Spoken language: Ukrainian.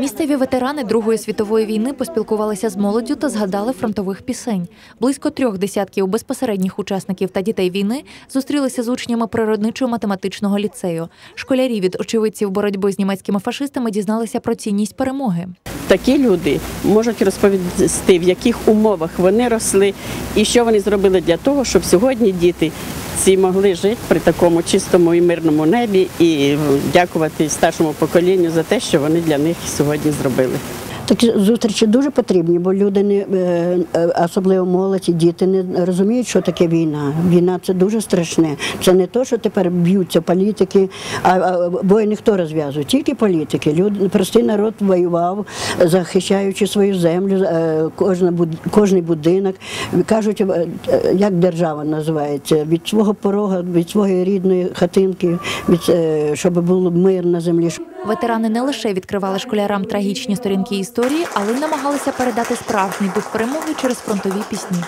Місцеві ветерани Другої світової війни поспілкувалися з молоддю та згадали фронтових пісень. Близько трьох десятків безпосередніх учасників та дітей війни зустрілися з учнями природничо-математичного ліцею. Школярі від очевидців боротьби з німецькими фашистами дізналися про цінність перемоги. Такі люди можуть розповісти, в яких умовах вони росли і що вони зробили для того, щоб сьогодні діти ці могли жити при такому чистому і мирному небі і дякувати старшому поколінню за те, що вони для них сьогодні зробили. Такі зустрічі дуже потрібні, бо люди не е, е, особливо молоді, діти не розуміють, що таке війна. Війна це дуже страшне. Це не то, що тепер б'ються політики, а, а воїни хто розв'язує? Тільки політики. Люди, простий народ воював, захищаючи свою землю, е, буд- будинок. Кажуть, як держава називається, від свого порога, від своєї рідної хатинки, від щоб був мир на землі. Ветерани не лише відкривали школярам трагічні сторінки історії, але й намагалися передати справжній дух перемоги через фронтові пісні.